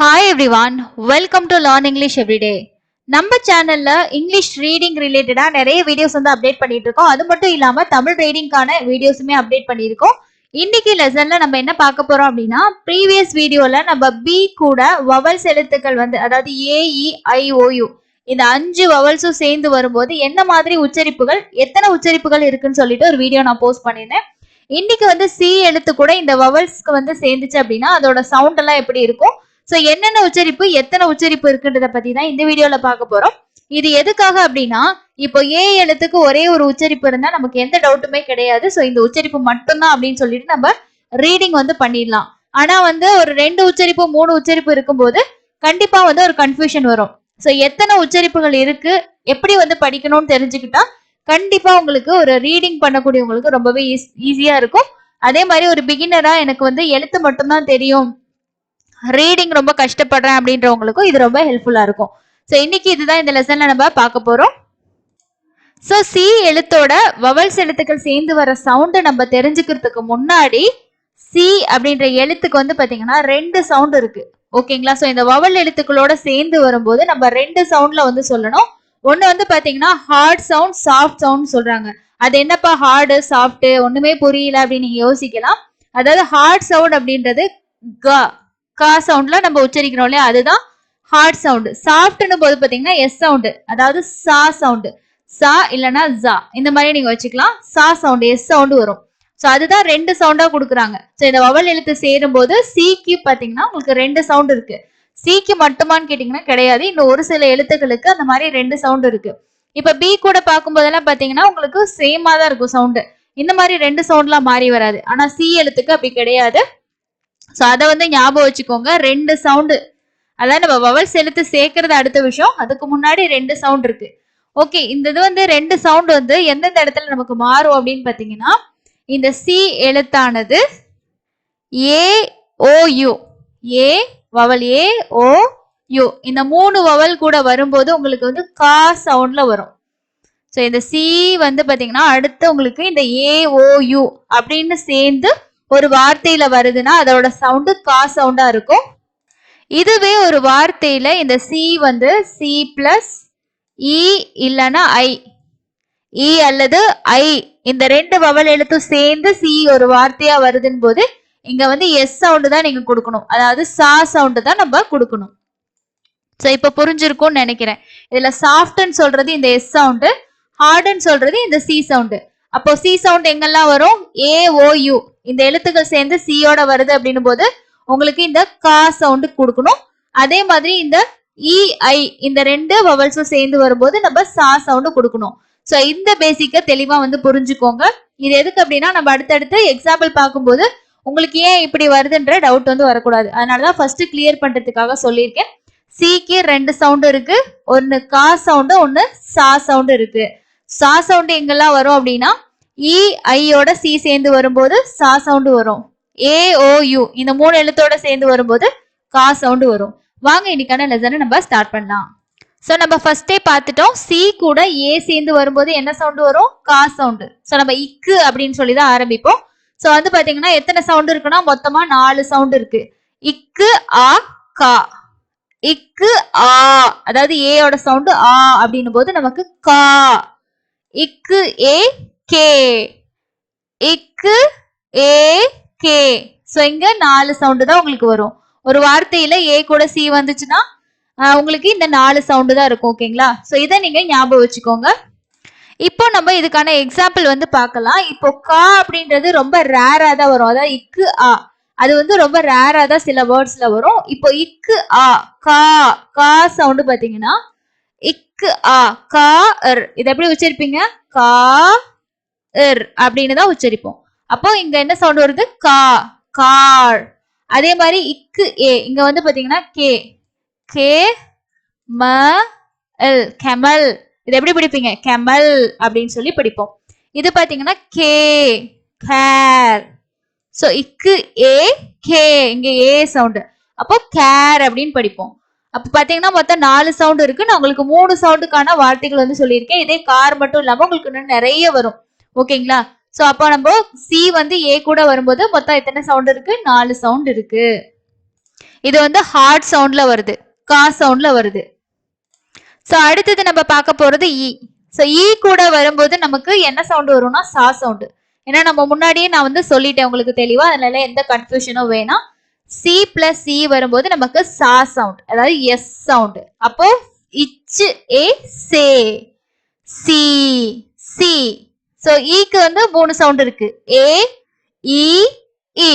Hi everyone welcome to learn English everyday நம்ம சேனல்ல English reading ரிலேட்டடா நிறைய வீடியோஸ் வந்து அப்டேட் பண்ணிட்டு இருக்கோம். அது மட்டும் இல்லாம தமிழ் ரீடிங்கான வீடியோஸுமே அப்டேட் பண்ணியிருக்கோம். இன்னைக்கு லெசன்ல நம்ம என்ன பார்க்க போறோம் அப்படின்னா ப்ரீவியஸ் வீடியோல நம்ம பி கூட வவல்ஸ் எழுத்துக்கள் வந்து அதாவது ஏஇஐஓயு இந்த அஞ்சு வவல்ஸும் சேர்ந்து வரும்போது என்ன மாதிரி உச்சரிப்புகள் எத்தனை உச்சரிப்புகள் இருக்குன்னு சொல்லிட்டு ஒரு வீடியோ நான் போஸ்ட் பண்ணியிருந்தேன். இன்னைக்கு வந்து சி எழுத்து கூட இந்த வவல்ஸ்க்கு வந்து சேர்ந்துச்சு அப்படின்னா அதோட சவுண்ட் எல்லாம் எப்படி இருக்கும்? சோ என்னென்ன உச்சரிப்பு எத்தனை உச்சரிப்பு இருக்குன்றத பத்தி தான் இந்த வீடியோல பார்க்க போறோம். இது எதுக்காக அப்படின்னா இப்போ ஏ எழுத்துக்கு ஒரே ஒரு உச்சரிப்பு இருந்தா நமக்கு எந்த டவுட்டுமே கிடையாது. சோ இந்த உச்சரிப்பு மட்டும்தான் அப்படின்னு சொல்லிட்டு நம்ம ரீடிங் வந்து பண்ணிடலாம். ஆனா வந்து ஒரு ரெண்டு உச்சரிப்பு மூணு உச்சரிப்பு இருக்கும்போது கண்டிப்பா வந்து ஒரு கன்ஃபியூஷன் வரும். சோ எத்தனை உச்சரிப்புகள் இருக்கு எப்படி வந்து படிக்கணும்னு தெரிஞ்சுக்கிட்டா கண்டிப்பா உங்களுக்கு ஒரு ரீடிங் பண்ணக்கூடியவங்களுக்கு ரொம்பவே ஈஸியா இருக்கும். அதே மாதிரி ஒரு பிகினரா எனக்கு வந்து எழுத்து மட்டும்தான் தெரியும். ரீடிங் ரொம்ப கஷ்டப்படுறேன் அப்படின்றவங்களுக்கும் இது ரொம்ப ஹெல்ப்ஃபுல்லா இருக்கும். ஸோ இன்னைக்கு இதுதான் இந்த லெசன்ல நம்ம பார்க்க போறோம். ஸோ சி எழுத்தோட வவல்ஸ் எழுத்துக்கள் சேர்ந்து வர சவுண்டு நம்ம தெரிஞ்சுக்கிறதுக்கு முன்னாடி சி அப்படின்ற எழுத்துக்கு வந்து பாத்தீங்கன்னா ரெண்டு சவுண்ட் இருக்கு. ஓகேங்களா ஸோ இந்த வவல் எழுத்துக்களோட சேர்ந்து வரும்போது நம்ம ரெண்டு சவுண்ட்ல வந்து சொல்லணும். ஒன்று வந்து பார்த்தீங்கன்னா ஹார்ட் சவுண்ட் சாஃப்ட் சவுண்ட் சொல்றாங்க. அது என்னப்பா ஹார்டு சாஃப்ட் ஒன்றுமே புரியல அப்படின்னு நீங்க யோசிக்கலாம். அதாவது ஹார்ட் சவுண்ட் அப்படின்றது க கா சவுண்ட்ல நம்ம உச்சரிக்கிறோம் இல்லையா? அதுதான் ஹார்ட் சவுண்டு சாஃப்ட்னு போது பாத்தீங்கன்னா எஸ் சவுண்டு அதாவது சா சவுண்டு சா இல்லைன்னா ஜா. இந்த மாதிரி நீங்க வச்சுக்கலாம். சா சவுண்டு எஸ் சவுண்டு வரும். ஸோ அதுதான் ரெண்டு சவுண்டா கொடுக்குறாங்க. ஸோ இந்த வவல் எழுத்து சேரும் போது சிக்கு பாத்தீங்கன்னா உங்களுக்கு ரெண்டு சவுண்ட் இருக்கு. சிக்கு மட்டுமான்னு கேட்டீங்கன்னா கிடையாது. இன்னும் ஒரு சில எழுத்துக்களுக்கு அந்த மாதிரி ரெண்டு சவுண்ட் இருக்கு. இப்ப பி கூட பார்க்கும்போதெல்லாம் பாத்தீங்கன்னா உங்களுக்கு சேமா தான் இருக்கும் சவுண்டு இந்த மாதிரி ரெண்டு சவுண்ட்லாம் மாறி வராது. ஆனா சி எழுத்துக்கு அப்படி கிடையாது. ஸோ அதை வந்து ஞாபகம் வச்சுக்கோங்க. ரெண்டு சவுண்டு அதான் நம்ம வவல்ஸ் எழுத்து சேர்க்கறது அடுத்த விஷயம். அதுக்கு முன்னாடி ரெண்டு சவுண்ட் இருக்கு. ஓகே இந்த இது வந்து ரெண்டு சவுண்ட் வந்து எந்தெந்த இடத்துல நமக்கு மாறும் அப்படின்னு பார்த்தீங்கன்னா இந்த C எழுத்தானது A O U a vowel A O U இந்த மூணு வவல் கூட வரும்போது உங்களுக்கு வந்து கா சவுண்ட்ல வரும். ஸோ இந்த சி வந்து பார்த்தீங்கன்னா அடுத்து உங்களுக்கு இந்த ஏ ஓ யு அப்படின்னு சேர்ந்து ஒரு வார்த்தையில வருதுன்னா அதோட சவுண்டு கா சவுண்டா இருக்கும். இதுவே ஒரு வார்த்தையில இந்த சி வந்து சி பிளஸ் இ இல்லைன்னா ஐ இ e அல்லது ஐ இந்த ரெண்டு வவல் எழுத்தும் சேர்ந்து சி ஒரு வார்த்தையா வருதுன்னு போது இங்க வந்து எஸ் சவுண்டு தான் நீங்க கொடுக்கணும். அதாவது சா சவுண்டு தான் நம்ம கொடுக்கணும். ஸோ இப்போ புரிஞ்சிருக்கும்னு நினைக்கிறேன். இதுல சாஃப்ட்னு சொல்றது இந்த எஸ் சவுண்டு ஹார்டுன்னு சொல்றது இந்த சி சவுண்டு அப்போ சி சவுண்ட் எங்கெல்லாம் வரும்? ஏ ஓ யூ இந்த எழுத்துக்கள் சேர்ந்து சியோட வருது அப்படின்னும் போது உங்களுக்கு இந்த கா சவுண்டு கொடுக்கணும். அதே மாதிரி இந்த e, இஐ இந்த ரெண்டு வவல்ஸும் சேர்ந்து வரும்போது நம்ம சா சவுண்டு கொடுக்கணும். ஸோ இந்த பேசிக்கை தெளிவாக வந்து புரிஞ்சுக்கோங்க. இது எதுக்கு அப்படின்னா நம்ம அடுத்தடுத்து எக்ஸாம்பிள் பார்க்கும்போது உங்களுக்கு ஏன் இப்படி வருதுன்ற டவுட் வந்து வரக்கூடாது. அதனாலதான் ஃபர்ஸ்ட் கிளியர் பண்ணுறதுக்காக சொல்லியிருக்கேன். சிக்கு ரெண்டு சவுண்டு இருக்கு. ஒன்று கா சவுண்டு ஒன்று சா சவுண்டு இருக்கு. சா சவுண்டு எங்கெல்லாம் வரும் அப்படின்னா இ ஐயோட சி சேர்ந்து வரும்போது சா சவுண்டு வரும். ஏ ஓ யூ இந்த மூணு எழுத்தோட சேர்ந்து வரும்போது கா சவுண்டு வரும். வாங்க இன்னைக்கான லெசனை நம்ம ஸ்டார்ட் பண்ணலாம். ஸோ நம்ம ஃபர்ஸ்டே பார்த்துட்டோம். சி கூட ஏ சேர்ந்து வரும்போது என்ன சவுண்டு வரும்? கா சவுண்டு ஸோ நம்ம இக்கு அப்படின்னு சொல்லி தான் ஆரம்பிப்போம். ஸோ வந்து பார்த்தீங்கன்னா எத்தனை சவுண்டு இருக்குன்னா மொத்தமாக நாலு சவுண்டு இருக்கு. இக்கு ஆ கா. இக்கு ஆ. அதாவது ஏயோட சவுண்டு ஆ அப்படின்னும் போது நமக்கு கா. இக்கு ஏ கே இக்கு ஏ கே ஸோ இங்க நாலு சவுண்டு தான் உங்களுக்கு வரும். ஒரு வார்த்தையில ஏ கூட சி வந்துச்சுன்னா உங்களுக்கு இந்த நாலு சவுண்டு தான் இருக்கும் ஓகேங்களா ஸோ இதை நீங்க ஞாபகம் வச்சுக்கோங்க. இப்போ நம்ம இதுக்கான எக்ஸாம்பிள் வந்து பார்க்கலாம். இப்போ கா அப்படின்றது ரொம்ப ரேரா தான் வரும். அதாவது இக்கு ஆ. அது வந்து ரொம்ப ரேரா தான் சில வேர்ட்ஸ்ல வரும். இப்போ இக்கு ஆ கா கா சவுண்டு பாத்தீங்கன்னா இக்கு ஆ கா இதை எப்படி உச்சரிப்பீங்க கா இர் அப்படின்னு தான் உச்சரிப்போம். அப்போ இங்க என்ன சவுண்ட் வருது? கா கார் அதே மாதிரி இக்கு ஏ. இங்க வந்து பாத்தீங்கன்னா கே. கே ம எல். கெமல். இது எப்படி படிப்பீங்க? கெமல் அப்படின்னு சொல்லி படிப்போம். இது பாத்தீங்கன்னா கே கேர். ஸோ இக்கு ஏ கே. இங்க ஏ சவுண்டு அப்போ கேர் அப்படின்னு படிப்போம். அப்போ பாத்தீங்கன்னா மொத்தம் நாலு சவுண்ட் இருக்கு. நான் உங்களுக்கு மூணு சவுண்டுக்கான வார்த்தைகள் வந்து சொல்லியிருக்கேன். இதே கார் மட்டும் இல்லாம உங்களுக்கு இன்னும் நிறைய வரும். ஓகேங்களா? சோ அப்போ நம்ம சி வந்து ஏ கூட வரும்போது மொத்தம் எத்தனை சவுண்ட் இருக்கு? நாலு சவுண்ட் இருக்கு. இது வந்து ஹார்ட் சவுண்ட்ல வருது. கா சவுண்ட்ல வருது. சோ அடுத்தது நம்ம பார்க்க போறது இ சோ இ கூட வரும்போது நமக்கு என்ன சவுண்ட் வரும்னா சா சவுண்ட் ஏன்னா நம்ம முன்னாடியே நான் வந்து சொல்லிட்டேன் உங்களுக்கு தெளிவா. அதனால எந்த கன்ஃபியூஷனும் வேணாம். சி பிளஸ் சி வரும்போது நமக்கு சா சவுண்ட் அதாவது எஸ் சவுண்ட் அப்போ இச்சு ஏ சே சி சி. சோ ஈக்கு e வந்து மூணு சவுண்ட் இருக்கு. ஏ இ இ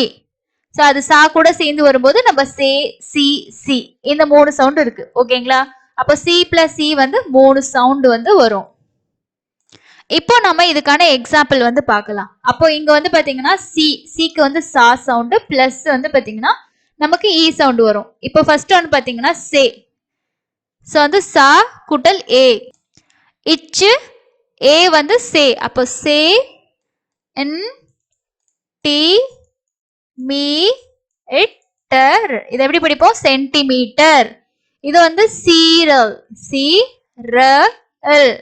சோ அது சா கூட சேர்ந்து வரும்போது நம்ம சே சி சி இந்த மூணு சவுண்ட் இருக்கு. ஓகேங்களா அப்போ சி பிளஸ் சி வந்து மூணு சவுண்ட் வந்து வரும். இப்போ நம்ம இதுக்கான எக்ஸாம்பிள் வந்து பார்க்கலாம். அப்போ இங்க வந்து பாத்தீங்கன்னா சி சிக்கு வந்து சா சவுண்டு பிளஸ் வந்து பாத்தீங்கன்னா நமக்கு e இ சவுண்ட் வரும். இப்போ ஃபர்ஸ்ட் ஒன்று பாத்தீங்கன்னா சே. ஸோ வந்து சா குட்டல் ஏ இச்சு ஏ வந்து சே. அப்போ சே என் டி மீ இட்டர் இதை எப்படி படிப்போம்? சென்டிமீட்டர். இது வந்து சீரல். சி ர எல்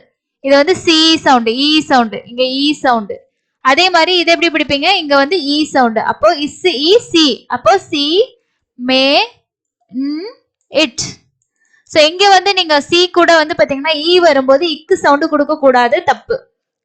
இது வந்து சி சவுண்டு இ சவுண்டு. இங்க இ சவுண்டு. அதே மாதிரி இது எப்படி பிடிப்பீங்க? இங்க வந்து இ சவுண்டு. அப்போ இஸ் இ சி. அப்போ சி மே இட் ஸோ இங்க வந்து நீங்க சி கூட வந்து பாத்தீங்கன்னா இ வரும்போது e இக்கு சவுண்டு கொடுக்க கூடாது தப்பு.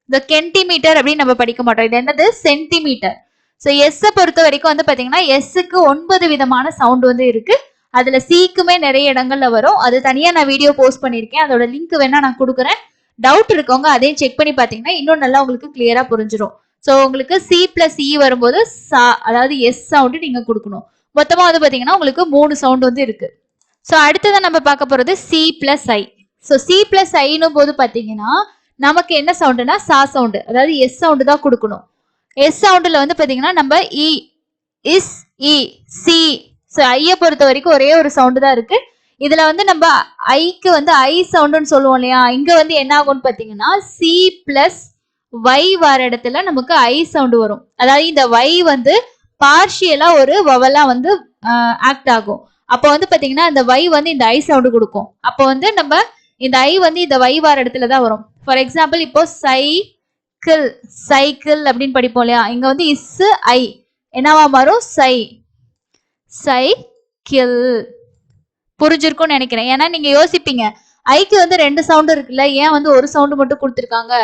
இந்த கென்டிமீட்டர் அப்படின்னு நம்ம படிக்க மாட்டோம். இது என்னது? சென்டிமீட்டர் ஸோ எஸ் பொறுத்த வரைக்கும் வந்து பாத்தீங்கன்னா எஸ்ஸுக்கு ஒன்பது விதமான சவுண்ட் வந்து இருக்கு. அதுல சீக்குமே நிறைய இடங்கள்ல வரும். அது தனியா நான் வீடியோ போஸ்ட் பண்ணிருக்கேன் அதோட லிங்க் வேணா நான் கொடுக்குறேன். டவுட் இருக்கவங்க அதையும் செக் பண்ணி பாத்தீங்கன்னா இன்னும் நல்லா உங்களுக்கு கிளியரா புரிஞ்சிடும் ஸோ உங்களுக்கு சி பிளஸ் இ வரும்போது சா அதாவது எஸ் சவுண்டு நீங்க கொடுக்கணும். மொத்தமா வந்து பாத்தீங்கன்னா உங்களுக்கு மூணு சவுண்ட் வந்து இருக்கு. ஸோ அடுத்ததான் நம்ம பார்க்க போறது C plus I so C plus ஐனும் போது பார்த்தீங்கன்னா நமக்கு என்ன சவுண்டுனா சா சவுண்டு அதாவது எஸ் சவுண்டு தான் கொடுக்கணும். எஸ் சவுண்டில் வந்து பார்த்தீங்கன்னா நம்ம E is E C so ஐயை பொறுத்த வரைக்கும் ஒரே ஒரு சவுண்டு தான் இருக்கு. இதுல வந்து நம்ம ஐக்கு வந்து ஐ சவுண்டுன்னு சொல்லுவோம் இல்லையா? இங்க வந்து என்ன ஆகும்னு பார்த்தீங்கன்னா சி பிளஸ் வை வர இடத்துல நமக்கு ஐ சவுண்டு வரும். அதாவது இந்த வை வந்து பார்ஷியலா ஒரு வவலா வந்து ஆக்ட் ஆகும். அப்போ வந்து பாத்தீங்கன்னா இந்த வை வந்து இந்த ஐ சவுண்டு கொடுக்கும். அப்போ வந்து நம்ம இந்த ஐ வந்து இந்த வை வார இடத்துல தான் வரும். ஃபார் எக்ஸாம்பிள் இப்போ சைக்கிள் சைக்கிள் அப்படின்னு படிப்போம் இல்லையா? இங்க வந்து இஸ் ஐ என்னவா மாறும்? சை சைக்கிள் புரிஞ்சிருக்கும்னு நினைக்கிறேன். ஏன்னா நீங்க யோசிப்பீங்க. ஐக்கு வந்து ரெண்டு சவுண்டு இருக்குல்ல? ஏன் வந்து ஒரு சவுண்டு மட்டும் கொடுத்துருக்காங்க?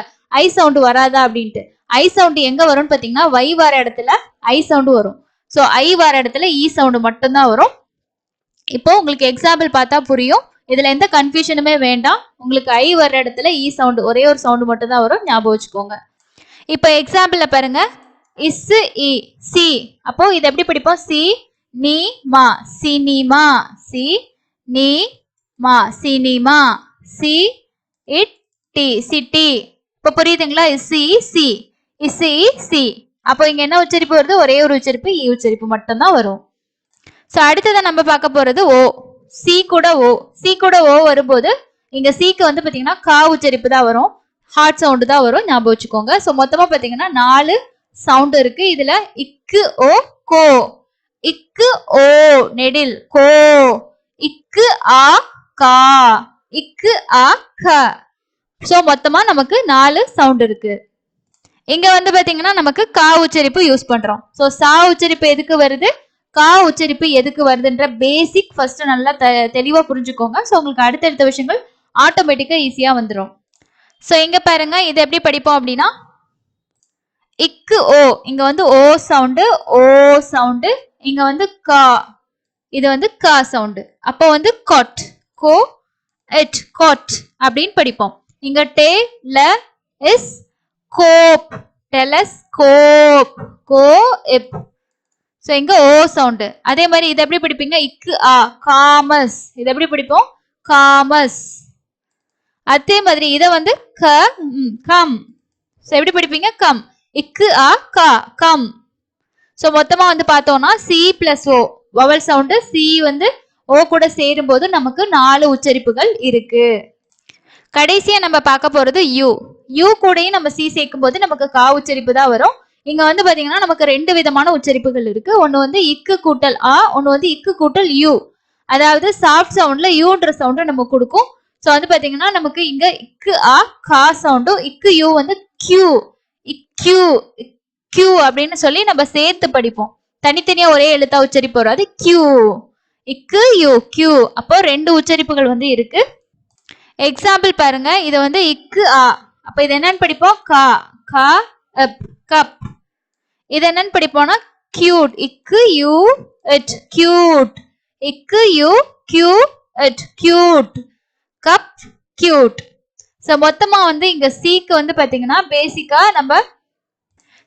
ஐ சவுண்டு வராதா அப்படின்ட்டு. ஐ சவுண்டு எங்க வரும்னு பாத்தீங்கன்னா வை வர இடத்துல ஐ சவுண்டு வரும். ஸோ ஐ வர இடத்துல e இ சவுண்டு மட்டும்தான் வரும். இப்போ உங்களுக்கு எக்ஸாம்பிள் பார்த்தா புரியும். இதுல எந்த கன்ஃபியூஷனுமே வேண்டாம். உங்களுக்கு ஐ வர்ற இடத்துல e இ சவுண்டு ஒரே ஒரு சவுண்டு மட்டும் தான் வரும். ஞாபகம் வச்சுக்கோங்க. இப்போ எக்ஸாம்பிள்ல பாருங்க. இஸ் இ சி அப்போ இது எப்படி படிப்போம்? சி நீ மா. சினிமா சி நீ மா. Cinema C it T city இப்போ புரியுதுங்களா? Is E C is E C அப்போ இங்க என்ன உச்சரிப்பு வருது? ஒரே ஒரு உச்சரிப்பு இ உச்சரிப்பு மட்டும்தான் வரும். ஸோ அடுத்ததை நம்ம பார்க்க போறது ஓ சி கூட ஓ சி கூட ஓ வரும்போது இங்க சிக்கு வந்து பாத்தீங்கன்னா கா உச்சரிப்பு தான் வரும். ஹார்ட் சவுண்டு தான் வரும். ஞாபகம் வச்சுக்கோங்க. ஸோ மொத்தமா பாத்தீங்கன்னா நாலு சவுண்ட் இருக்கு. இதுல இக்கு ஓ கோ. இக்கு ஓ நெடில் கோ. இக்கு ஆ கா. இக்கு ஆ க. ஸோ மொத்தமா நமக்கு நாலு சவுண்ட் இருக்கு. இங்க வந்து பாத்தீங்கன்னா நமக்கு கா உச்சரிப்பு யூஸ் பண்றோம். ஸோ சா உச்சரிப்பு எதுக்கு வருது? கா உச்சரிப்பு எதுக்கு வருதுன்ற பேசிக் ஃபர்ஸ்ட் நல்லா தெ- தெளிவா புரிஞ்சுக்கோங்க. ஸோ உங்களுக்கு அடுத்தடுத்த விஷயங்கள் ஆட்டோமேட்டிக்கா ஈஸியா வந்துடும் ஸோ எங்க பாருங்க இது எப்படி படிப்போம் அப்படின்னா இக்கு ஓ இங்க வந்து ஓ சவுண்டு ஓ சவுண்டு இங்க வந்து கா இது வந்து கா சவுண்டு அப்போ வந்து காட் கோ எட் காட் அப்படின்னு படிப்போம். இங்க டே ல இஸ் கோப். டெலஸ்கோப் கோ எப். ஸோ இங்க ஓ சவுண்டு அதே மாதிரி இதை எப்படி படிப்பீங்க? இக்கு ஆ காமஸ் இதை எப்படி படிப்போம்? காமஸ் அதே மாதிரி இதை வந்து க ம், கம். ஸோ எப்படி படிப்பீங்க? கம். இக்கு ஆ கா கம். ஸோ மொத்தமாக வந்து பார்த்தோம்னா C plus O vowel sound C வந்து ஓ கூட சேரும் போது நமக்கு நாலு உச்சரிப்புகள் இருக்கு. கடைசியா நம்ம பார்க்க போறது யூ யூ கூடயும் நம்ம சி சேர்க்கும் போது நமக்கு கா உச்சரிப்பு தான் வரும். இங்க வந்து பாத்தீங்கன்னா நமக்கு ரெண்டு விதமான உச்சரிப்புகள் இருக்கு. ஒன்னு வந்து இக்கு கூட்டல் ஆ ஒன்னு வந்து இக்கு கூட்டல் யூ. அதாவது சாஃப்ட் சவுண்ட்ல யூன்ற சவுண்ட் நம்ம கொடுக்கும். ஸோ வந்து பாத்தீங்கன்னா நமக்கு இங்க இக்கு ஆ கா சவுண்டும் இக்கு யூ வந்து கியூ. இக்யூ கியூ அப்படின்னு சொல்லி நம்ம சேர்த்து படிப்போம். தனித்தனியா ஒரே எழுத்தா உச்சரிப்பு வராது. கியூ. இக்கு யூ கியூ. அப்போ ரெண்டு உச்சரிப்புகள் வந்து இருக்கு. எக்ஸாம்பிள் பாருங்க. இது வந்து இக்கு ஆ. அப்ப இது என்னன்னு படிப்போம்? கா. கா கப். இது என்னன்னு படிப்போம்னா கியூட் இக்கு யூ இட் கியூட் இக்கு U Q it cute cup cute so மொத்தமாக வந்து இங்க சிக்கு வந்து பார்த்தீங்கன்னா பேசிக்கா நம்ம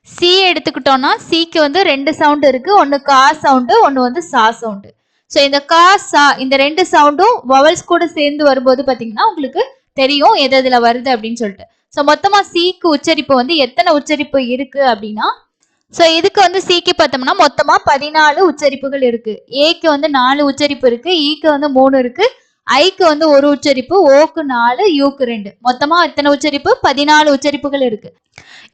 சி எடுத்துக்கிட்டோம்னா சிக்கு வந்து ரெண்டு சவுண்டு இருக்கு. ஒன்று கா சவுண்டு ஒன்று வந்து சா சவுண்டு ஸோ இந்த கா சா இந்த ரெண்டு சவுண்டும் வவல்ஸ் கூட சேர்ந்து வரும்போது பார்த்தீங்கன்னா உங்களுக்கு தெரியும் எது இதில் வருது அப்படின்னு சொல்லிட்டு. ஸோ மொத்தமாக சிக்கு உச்சரிப்பு வந்து எத்தனை உச்சரிப்பு இருக்கு அப்படின்னா ஸோ இதுக்கு வந்து சிக்கு பார்த்தோம்னா மொத்தமாக பதினாலு உச்சரிப்புகள் இருக்கு. ஏக்கு வந்து நாலு உச்சரிப்பு இருக்கு e ஈக்கு வந்து மூணு இருக்கு ஐக்கு வந்து ஒரு உச்சரிப்பு ஓக்கு நாலு யூக்கு ரெண்டு. மொத்தமா இத்தனை உச்சரிப்பு? பதினாலு உச்சரிப்புகள் இருக்கு.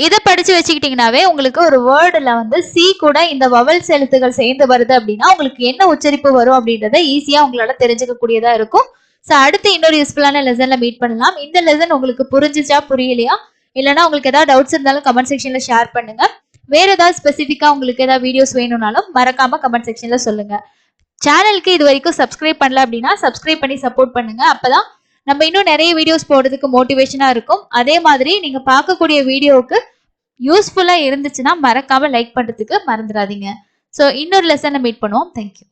இதை படிச்சு வச்சுக்கிட்டீங்கன்னாவே உங்களுக்கு ஒரு வேர்டுல வந்து சி கூட இந்த வவல் செலுத்துகள் சேர்ந்து வருது அப்படின்னா உங்களுக்கு என்ன உச்சரிப்பு வரும் அப்படின்றத ஈஸியா உங்களால தெரிஞ்சுக்க கூடியதா இருக்கும். ஸோ அடுத்து இன்னொரு யூஸ்ஃபுல்லான லெசன்ல மீட் பண்ணலாம். இந்த லெசன் உங்களுக்கு புரிஞ்சிச்சா புரியலையா? இல்லைன்னா உங்களுக்கு ஏதாவது டவுட்ஸ் இருந்தாலும் கமெண்ட் செக்ஷன்ல ஷேர் பண்ணுங்க. வேற ஏதாவது ஸ்பெசிஃபிக்கா உங்களுக்கு ஏதாவது வீடியோஸ் வேணும்னாலும் மறக்காம கமெண்ட் செக்ஷன்ல சொல்லுங்க. சேனலுக்கு இது வரைக்கும் சப்ஸ்கிரைப் பண்ணல அப்படின்னா சப்ஸ்கிரைப் பண்ணி சப்போர்ட் பண்ணுங்க. அப்பதான் நம்ம இன்னும் நிறைய வீடியோஸ் போடுறதுக்கு மோட்டிவேஷனா இருக்கும். அதே மாதிரி நீங்க பார்க்கக்கூடிய வீடியோவுக்கு யூஸ்ஃபுல்லா இருந்துச்சுன்னா மறக்காம லைக் பண்றதுக்கு மறந்துடாதீங்க. ஸோ இன்னொரு லெசனை மீட் பண்ணுவோம். தேங்க்யூ